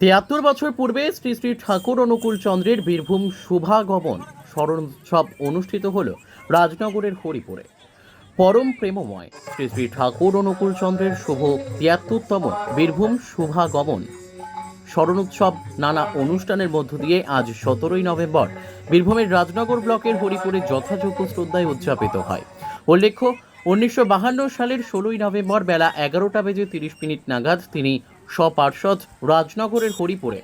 তিয়াত্তর বছর পূর্বে শ্রী শ্রী ঠাকুর অনুকূল চন্দ্রের বীরভূম শুভাগমন স্মরণ উৎসব অনুষ্ঠিত হল রাজনগরের হরিপুরে। পরম প্রেমময় শ্রী শ্রী ঠাকুর অনুকূল চন্দ্রের শুভ তিয়াত্তরতম বীরভূম শুভাগমন স্মরণ উৎসব নানা অনুষ্ঠানের মধ্য দিয়ে আজ সতেরোই নভেম্বর বীরভূমের রাজনগর ব্লকের হরিপুরে যথাযোগ্য শ্রদ্ধায় উদযাপিত হয়। উল্লেখ্য, উনিশশো সালের ষোলোই নভেম্বর বেলা এগারোটা বেজে তিরিশ মিনিট নাগাদ তিনি স্বপার্ষদ রাজনগরের হরিপুরে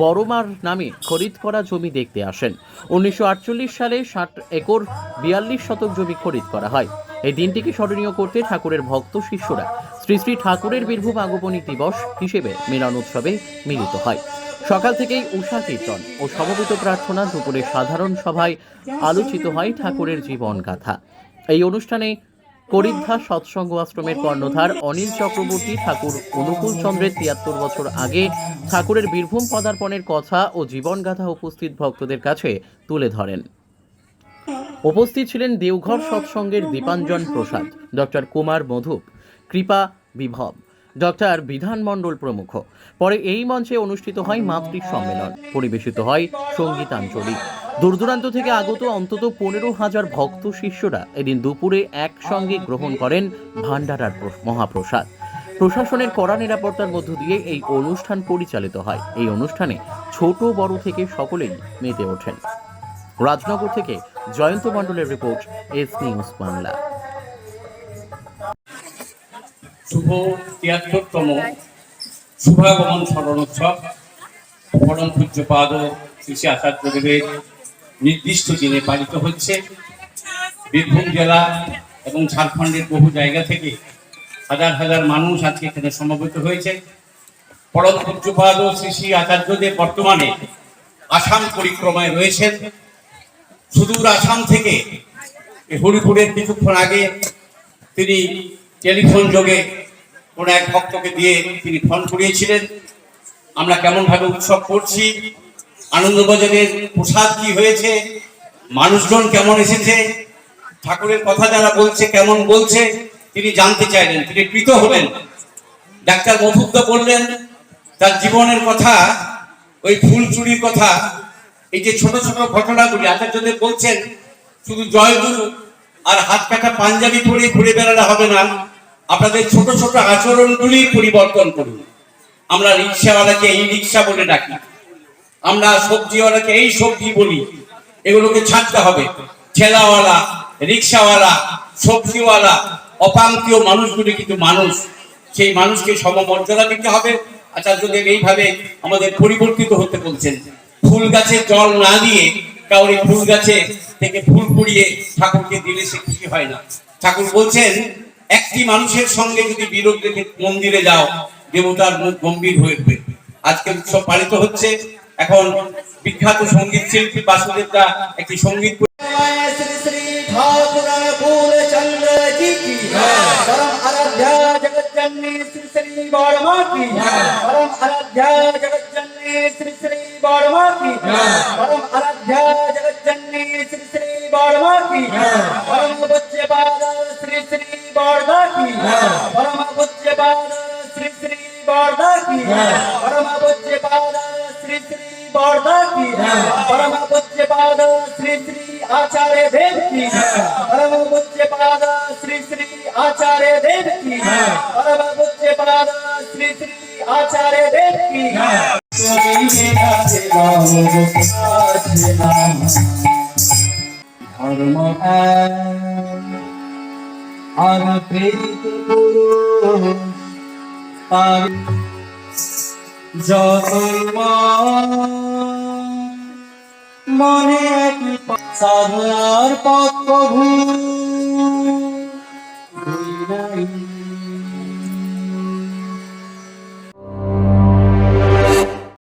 বড়মার নামে খরিদ করা জমি দেখতে আসেন। উনিশশো আটচল্লিশ সালে ষাট একর বিয়াল্লিশ শতক জমি খরিদ করা হয়। এই দিনটিকে স্মরণীয় করতে ঠাকুরের ভক্ত শিষ্যরা শ্রী শ্রী ঠাকুরের বীরভূম আগমনী দিবস হিসেবে মিলন উৎসবে মিলিত হয়। সকাল থেকেই উষা কীর্তন ও সমবেত প্রার্থনা দুপুরে সাধারণ সভায় আলোচিত হয় ঠাকুরের জীবন গাথা। এই অনুষ্ঠানে করিদ্ধা সৎসঙ্গ আশ্রমের কর্ণধার অনিল চক্রবর্তী ঠাকুর অনুকূল চন্দ্রের তিয়াত্তর বছর আগে ঠাকুরের বীরভূম পদার্পণের কথা ও জীবনগাথা উপস্থিত ভক্তদের কাছে তুলে ধরেন। উপস্থিত ছিলেন দেওঘর সৎসঙ্গের দীপাঞ্জন প্রসাদ, ডক্টর কুমার মধুপ, কৃপা বিভব, ডক্টর বিধান মণ্ডল প্রমুখ। পরে এই মঞ্চে অনুষ্ঠিত হয় মাতৃ সম্মেলন পরিবেশিত হয় সঙ্গীতাঞ্জলি। দূরদূরান্ত থেকে আগত অন্তত পনেরো হাজার ভক্ত শিষ্যরা এদিন দুপুরে একসঙ্গে গ্রহণ করেন ভান্ডারার মহাপ্রসাদ। প্রশাসনের কড়া নিরাপত্তার মধ্য দিয়ে এই অনুষ্ঠান পরিচালিত হয়। এই অনুষ্ঠানে ছোট, বড় থেকে সকলেই মেতে ওঠেন। রাজনগর থেকে জয়ন্ত মণ্ডলের রিপোর্ট, এস নিউজ বাংলা। শুভ তিয়াত্তরতম শুভাগমন স্মরণোৎসব। পরম পূজ্যপাদ শ্রী শ্রী আচার্যদেবের নির্দিষ্ট দিনে পালিত হচ্ছে। বীরভূম জেলা এবং ঝাড়খণ্ডের বহু জায়গা থেকে হাজার হাজার মানুষ আজকে এখানে সমবেত হয়েছে। পরম পূজ্যপাদ শ্রী শ্রী আচার্যদেব বর্তমানে আসাম পরিক্রমায় রয়েছেন। সুদূর আসাম থেকে হরিপুরের কিছুক্ষণ আগে তিনি টেলিফোন যোগে কোনো এক ভক্তকে দিয়ে তিনি ফোন করিয়েছিলেন। আমরা কেমনভাবে উৎসব করছি আনন্দবাজারের প্রসাদ কি হয়েছে? মানুষজন কেমন এসেছে? ঠাকুরের কথা যারা বলছে, কেমন বলছে, তিনি জানতে চাইলেন, তিনি কৃত হলেন। ডাক্তার মধুদ্দা বললেন, তার জীবনের কথা, ওই ফুল চুরির কথা, এই যে ছোট ছোট ঘটনাগুলি আচার্যদের বলছেন, শুধু জয়গুরু আর হাত কাটা পাঞ্জাবি পরে ঘুরে বেড়ালে হবে না। আপনাদের ছোট ছোট আচরণগুলি পরিবর্তন করুন। আমরা রিক্সাওয়ালাকে এই রিক্সা বলে ডাকি। আমরা সবজিওয়ালাকে এই সবজি বলি, এগুলোকে ছাড়তে হবে। ঠেলাওয়ালা, রিক্সাওয়ালা, সবজিওয়ালা অপাঙ্কীয় মানুষগুলি কিন্তু মানুষ। সেই মানুষকে সমমর্যাদা দিতে হবে। আচার্যদেব এইভাবে আমাদের পরিবর্তিত হতে বলছেন। ফুল গাছে জল না দিয়ে কাউরি ফুল গাছে থেকে ফুল কুড়িয়ে ঠাকুরকে দিলে সে খুশি হয় না। ঠাকুর বলছেন, একটি মানুষের সঙ্গে যদি বিরোধ রেখে মন্দিরে যাও, দেবতার মুখ গম্ভীর হয়ে উঠবে। আজকে উৎসব পালিত হচ্ছে এখন বিখ্যাত সংগীত শিল্পী বাসুদেব দা একটি সংগীত श्री परम पूज्य पाद श्री श्री आचार्य देव की परम पूज्य पाद श्री श्री आचार्य देव की परम पूज्य पाद श्री श्री आचार्य देव की धर्म और प्रीत गुरु তার যত মনে এক সাধনার পথ প্রভু।